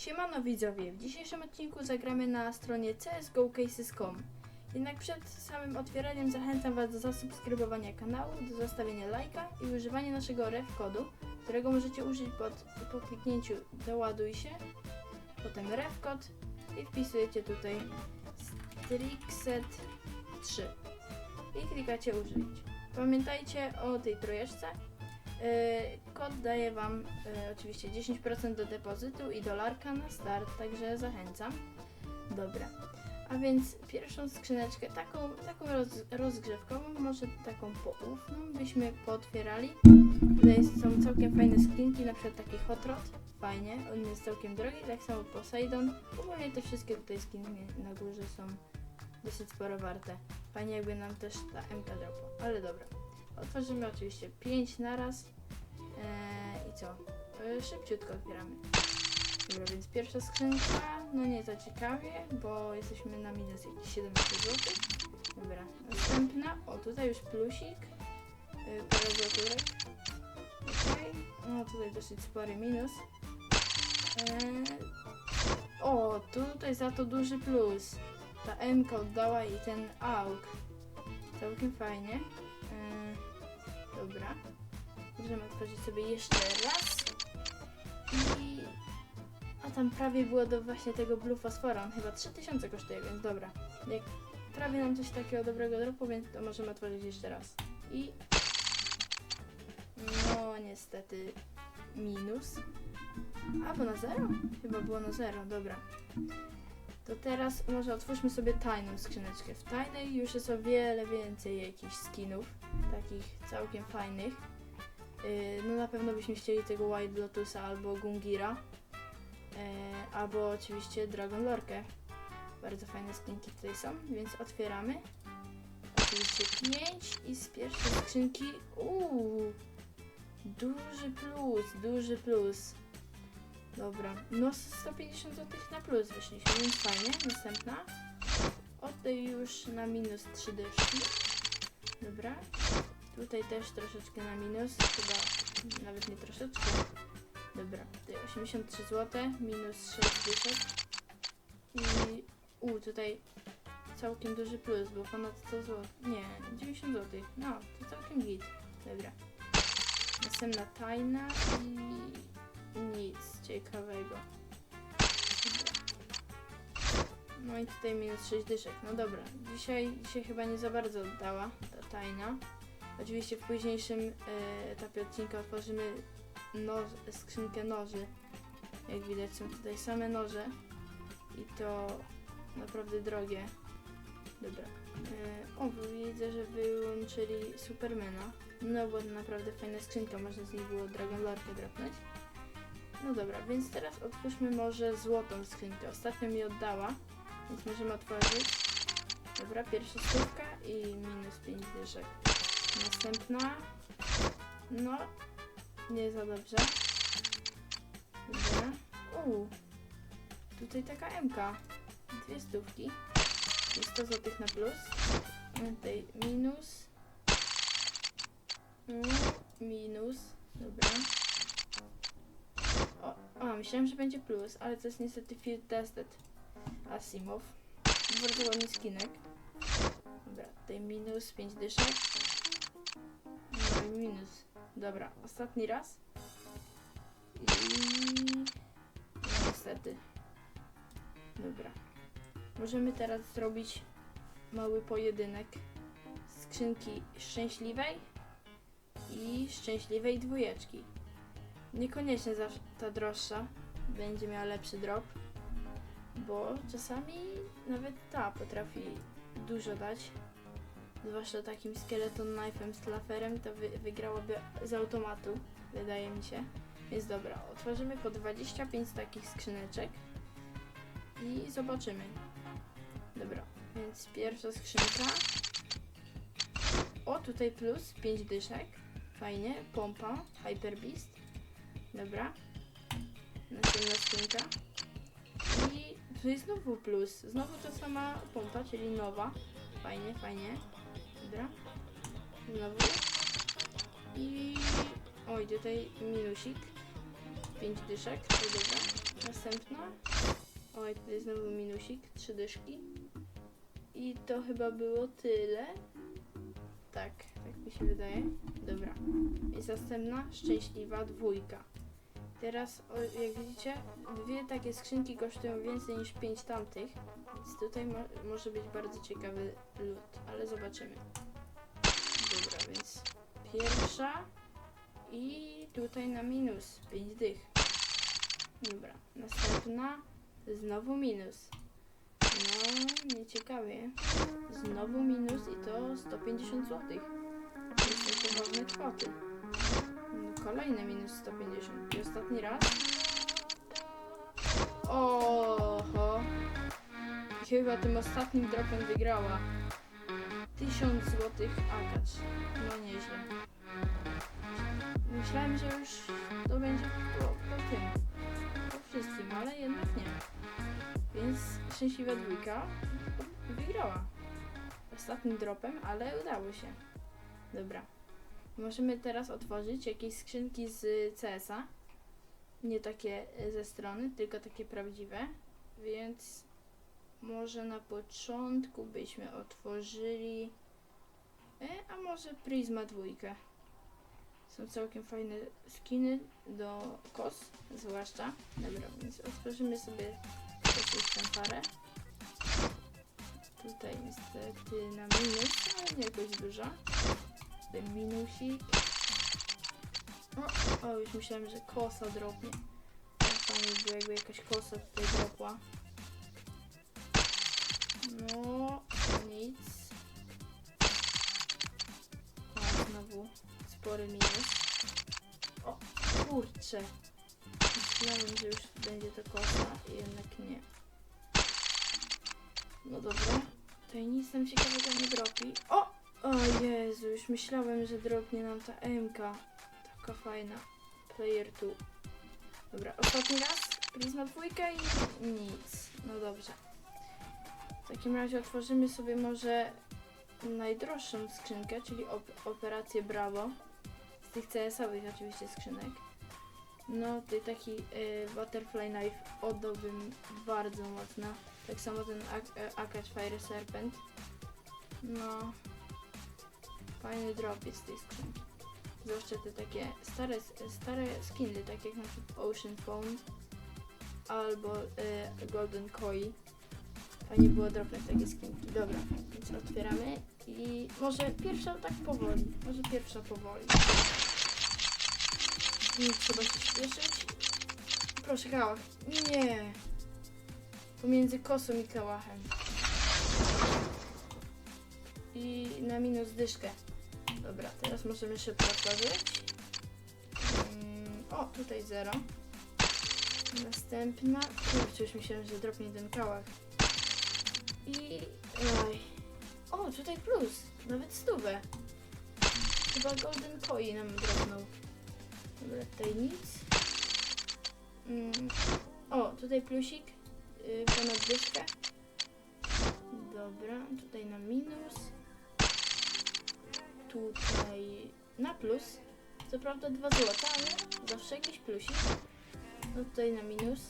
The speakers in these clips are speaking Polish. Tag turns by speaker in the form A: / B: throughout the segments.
A: Siemano widzowie, w dzisiejszym odcinku zagramy na stronie csgocases.com. Jednak przed samym otwieraniem zachęcam Was do zasubskrybowania kanału, do zostawienia lajka i używania naszego ref kodu, którego możecie użyć pod, po kliknięciu doładuj się, potem ref kod i wpisujecie tutaj strixet3 i klikacie użyć. Pamiętajcie o tej trójeczce, Yy, Kod daje Wam yy, oczywiście 10% do depozytu i dolarka na start, także zachęcam. Dobra. A więc pierwszą skrzyneczkę, taką, taką roz, rozgrzewkową, może taką poufną, byśmy pootwierali. Tutaj są całkiem fajne skrinki, na przykład taki Hot Rod, fajnie, on jest całkiem drogi, tak samo Poseidon. Ogólnie te wszystkie tutaj skinki na górze są dosyć sporo warte. Fajnie jakby nam też ta MK dropła, ale dobra. Otworzymy oczywiście 5 naraz. Eee, I co? E, szybciutko otwieramy. Dobra, więc pierwsza skrzynka, no nie za ciekawie, bo jesteśmy na minus jakieś 17 zł. Dobra, następna, o tutaj już plusik, yy, parę złotówek. Okej, no tutaj dosyć spory minus. Eee, o, tutaj za to duży plus. Ta M oddała i ten AUK. Całkiem fajnie. Eee, dobra. Możemy otworzyć sobie jeszcze raz. I... A tam prawie było do właśnie tego Blue Phosphora. On chyba 3000 kosztuje, więc dobra. Jak prawie nam coś takiego dobrego dropu, więc to możemy otworzyć jeszcze raz. I... No niestety minus. A, bo na zero? Chyba było na zero, dobra. To teraz może otwórzmy sobie tajną skrzyneczkę. W tajnej już jest o wiele więcej jakichś skinów, takich całkiem fajnych. Yy, no na pewno byśmy chcieli tego White Lotusa albo Gungira, yy, albo oczywiście Dragon Lorkę. Bardzo fajne skinki tutaj są, więc otwieramy. Oczywiście 5 i z pierwszej skrzynki, uuu, duży plus, duży plus. Dobra, no 150 zł na plus wyszliśmy, więc fajnie. Następna. Od tej już na minus 3 dyszki. Dobra. Tutaj też troszeczkę na minus, chyba nawet nie troszeczkę. Dobra, tutaj 83 zł, minus 6 dyszek. I u, tutaj całkiem duży plus, bo ponad 100 zł. Nie, 90 zł. No, to całkiem git. Dobra. Następna tajna i nic ciekawego. No i tutaj minus 6 dyszek. No dobra, dzisiaj, dzisiaj chyba nie za bardzo oddała ta tajna. Oczywiście w późniejszym e, etapie odcinka otworzymy noż, skrzynkę noży. Jak widać są tutaj same noże i to naprawdę drogie. Dobra. E, o, widzę, że wyłączyli Supermana. No bo to naprawdę fajna skrzynka, można z niej było Dragon Lorkę drapnąć. No dobra, więc teraz otwórzmy może złotą skrzynkę. Ostatnio mi oddała, więc możemy otworzyć. Dobra, pierwsza stówka i minus 5 dyszek. Następna. No, nie za dobrze. Dobra. Uuu, tutaj taka MK. Dwie stówki. I 100 zł na plus. Tutaj minus. Mm, minus. Dobra. A, myślałem, że będzie plus, ale to jest niestety field tested. Asimov. Bardzo ładny skinek. Dobra, tutaj minus 5 dyszek. No minus. Dobra, ostatni raz. I... No, niestety. Dobra. Możemy teraz zrobić mały pojedynek skrzynki szczęśliwej i szczęśliwej dwójeczki. Niekoniecznie zawsze ta droższa będzie miała lepszy drop, bo czasami nawet ta potrafi dużo dać. Zwłaszcza takim skeleton knife'em z laferem to wy, wygrałaby z automatu, wydaje mi się. Więc dobra, otworzymy po 25 takich skrzyneczek i zobaczymy. Dobra, więc pierwsza skrzynka. O, tutaj plus 5 dyszek. Fajnie, pompa, Hyper Beast. Dobra. Następna skrzynka. I tu jest znowu plus. Znowu ta sama pompa, czyli nowa. Fajnie, fajnie. Dobra. Znowu. I... Oj, tutaj minusik. 5 dyszek, to dobra. Następna. Oj, tutaj znowu minusik, trzy dyszki. I to chyba było tyle. Tak, tak mi się wydaje. Dobra. I następna, szczęśliwa dwójka. Teraz, o, jak widzicie, dwie takie skrzynki kosztują więcej niż pięć tamtych. Więc tutaj mo może być bardzo ciekawy lód, ale zobaczymy. Dobra, więc pierwsza i tutaj na minus 5 dych. Dobra, następna znowu minus. No, nieciekawie. Znowu minus i to 150 zł. To są poważne kwoty. Kolejny minus 150. I ostatni raz. Oho. I chyba tym ostatnim dropem wygrała. 1000 zł akacz. No nieźle. Myślałem, że już to będzie po, po tym. Po wszystkim, ale jednak nie. Więc szczęśliwa dwójka wygrała. Ostatnim dropem, ale udało się. Dobra. Możemy teraz otworzyć jakieś skrzynki z CS-a. Nie takie e, ze strony, tylko takie prawdziwe. Więc może na początku byśmy otworzyli. E, a może Prisma dwójkę. Są całkiem fajne skiny do kos, zwłaszcza. Dobra, więc otworzymy sobie jakąś parę. Tutaj niestety na minus, ale nie jakoś duża. Tutaj minusik. O, o, już myślałem, że kosa dropnie. Ale Fajnie by jakby jakaś kosa tutaj dropła. No, nic. O, znowu spory minus. O, kurczę. Myślałem, że już będzie to kosa, jednak nie. No dobra. Tutaj nic nam ciekawego nie dropi. O! O Jezu, już myślałem, że dropnie nam ta MK. Taka fajna. Player 2. Dobra, ostatni raz. Prisma dwójka i nic. No dobrze. W takim razie otworzymy sobie może najdroższą skrzynkę, czyli op operację Bravo. Z tych CS-owych oczywiście skrzynek. No, tutaj taki y, Butterfly Knife oddałbym bardzo mocno. Tak samo ten Ak- e, Akacz Fire Serpent. No, fajny drop jest z tej skrzynki. Zwłaszcza te takie stare, stare skiny, tak jak na przykład Ocean Phone albo y, Golden Koi. Fajnie było dropnąć takie skinki. Dobra, więc otwieramy i może pierwsza tak powoli. Może pierwsza powoli. Nie trzeba się śpieszyć. Proszę, kałach. Nie. Pomiędzy kosą i kałachem. I na minus dyszkę. Dobra, teraz możemy szybko otworzyć. Mm, o, tutaj zero. Następna. Kurczę, już myślałem, że dropnie ten kałach. I... Oj. O, tutaj plus. Nawet stówę. Chyba Golden Koi nam dropnął. Dobra, tutaj nic. Mm. O, tutaj plusik. Yy, ponad dyszkę. Dobra, tutaj na minus. Tutaj na plus. Co prawda 2 złota, ale zawsze jakiś plusik. No tutaj na minus.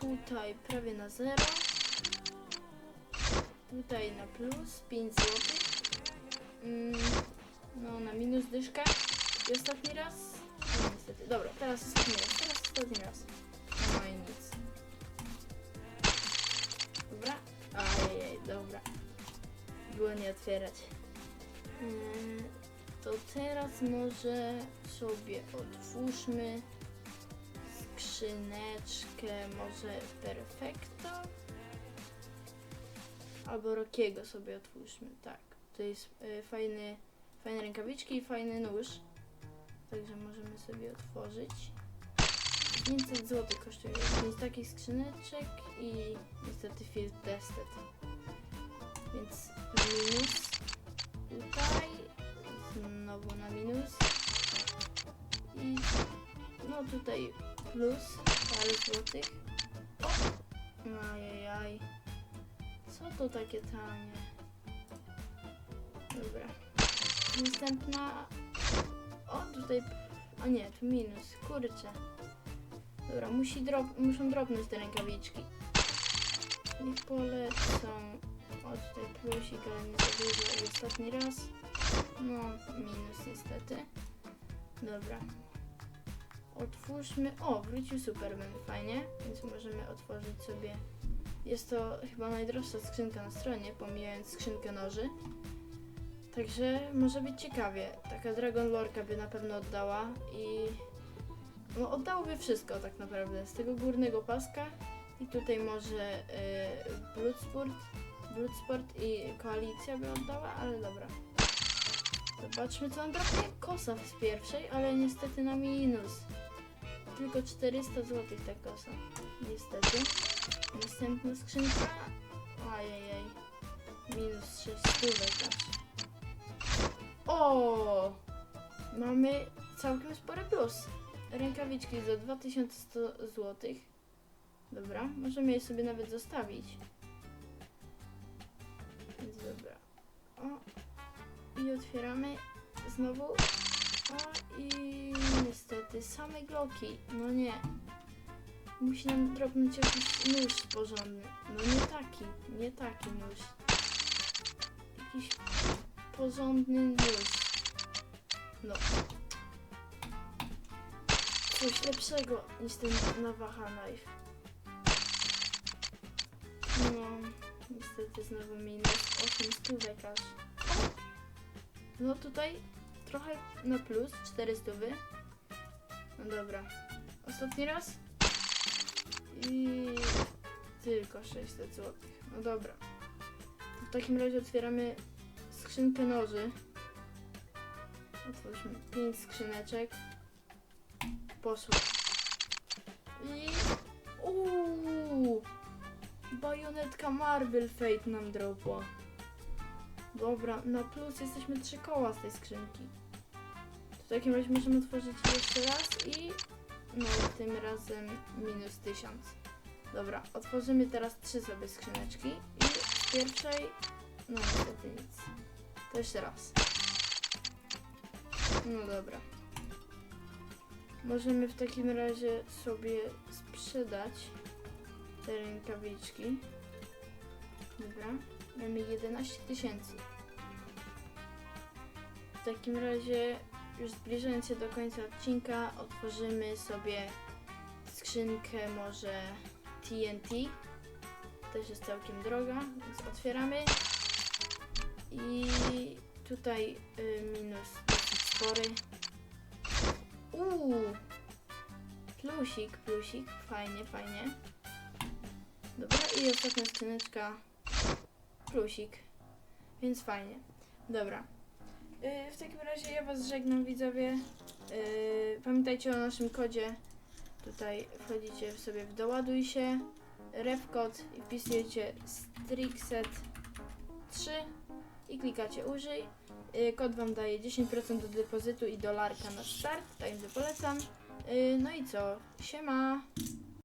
A: Tutaj prawie na 0. Tutaj na plus 5 zł. No na minus dyszkę. I ostatni raz. No niestety. Dobra, teraz ostatni raz. Teraz ostatni raz. No Było nie otwierać. Mm, to teraz może sobie otwórzmy skrzyneczkę, może Perfecto? Albo Rokiego sobie otwórzmy, tak. To jest y, fajny, fajne rękawiczki i fajny nóż. Także możemy sobie otworzyć. 500 zł kosztuje 5 takich skrzyneczek i niestety field tested. Więc minus tutaj, znowu na minus i no tutaj plus parę złotych. Ajajaj. Co to takie tanie? Dobra. Następna. O, tutaj. O nie, tu minus. Kurczę. Dobra, musi drop, muszą dropnąć te rękawiczki. Niech polecą. O, tutaj plusik, ale nie za dużo. I ostatni raz. No, minus niestety. Dobra. Otwórzmy. O, wrócił Superman, fajnie. Więc możemy otworzyć sobie. Jest to chyba najdroższa skrzynka na stronie, pomijając skrzynkę noży. Także może być ciekawie. Taka Dragon Lorka by na pewno oddała i no oddałoby wszystko tak naprawdę. Z tego górnego paska i tutaj może y, Bloodsport, Bloodsport i Koalicja by oddała, ale dobra. Zobaczmy co nam drapnie. Kosa z pierwszej, ale niestety na minus. Tylko 400 zł ta kosa. Niestety. Następna skrzynka. Ajajaj. Minus 6 stówek. O! Mamy całkiem spory plus. Rękawiczki za 2100 zł. Dobra, możemy je sobie nawet zostawić. Dobra. O. I otwieramy znowu. O i niestety same gloki. No nie. Musi nam dropnąć jakiś nóż porządny. No nie taki, nie taki nóż. Jakiś porządny nóż. No. Coś lepszego niż ten Navaja Knife. Niestety znowu minus 8 stówek aż. No tutaj trochę na plus, 4 stówy. No dobra. Ostatni raz. I tylko 600 zł. No dobra. W takim razie otwieramy skrzynkę noży. Otwórzmy 5 skrzyneczek. Poszło. I... Bajonetka Marble Fate nam dropła. Dobra, na plus jesteśmy trzy koła z tej skrzynki. W takim razie możemy otworzyć jeszcze raz i... No, tym razem minus 1000. Dobra, otworzymy teraz trzy sobie skrzyneczki i z pierwszej... No niestety nic. To jeszcze raz. No dobra. Możemy w takim razie sobie sprzedać te rękawiczki. Dobra. Mamy 11 tysięcy. W takim razie, już zbliżając się do końca odcinka, otworzymy sobie skrzynkę może TNT. Też jest całkiem droga, więc otwieramy. I tutaj y, minus spory. Uuu! Plusik, plusik. Fajnie, fajnie. Dobra, i ostatnia skrzyneczka plusik. Więc fajnie. Dobra. Yy, w takim razie ja Was żegnam widzowie. Yy, pamiętajcie o naszym kodzie. Tutaj wchodzicie sobie w doładuj się, refkod i wpisujecie strixet3 i klikacie użyj. Yy, kod Wam daje 10% do depozytu i dolarka na start, także polecam. Yy, no i co? Siema!